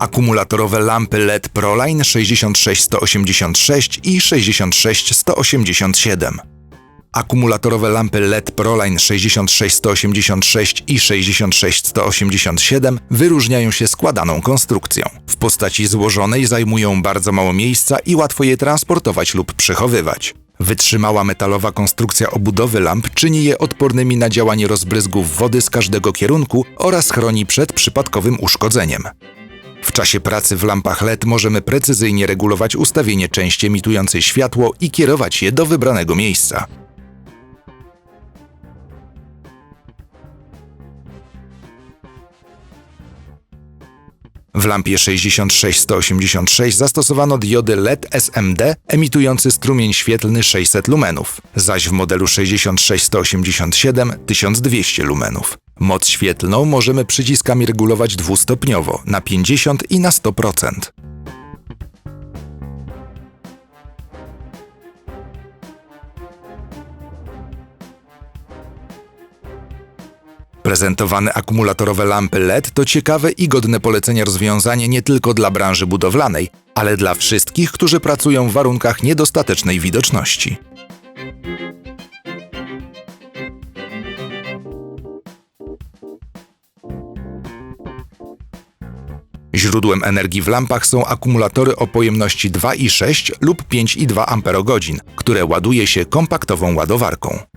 Akumulatorowe lampy LED Proline 66186 i 66187. Akumulatorowe lampy LED Proline 66186 i 66187 wyróżniają się składaną konstrukcją. W postaci złożonej zajmują bardzo mało miejsca i łatwo je transportować lub przechowywać. Wytrzymała metalowa konstrukcja obudowy lamp czyni je odpornymi na działanie rozbryzgów wody z każdego kierunku oraz chroni przed przypadkowym uszkodzeniem. Czasie pracy w lampach LED możemy precyzyjnie regulować ustawienie części emitującej światło i kierować je do wybranego miejsca. W lampie 66186 zastosowano diody LED SMD emitujący strumień świetlny 600 lumenów, zaś w modelu 66187 1200 lumenów. Moc świetlną możemy przyciskami regulować dwustopniowo na 50 i na 100%. Prezentowane akumulatorowe lampy LED to ciekawe i godne polecenia rozwiązanie nie tylko dla branży budowlanej, ale dla wszystkich, którzy pracują w warunkach niedostatecznej widoczności. Źródłem energii w lampach są akumulatory o pojemności 2,6 lub 5,2 Ah, które ładuje się kompaktową ładowarką.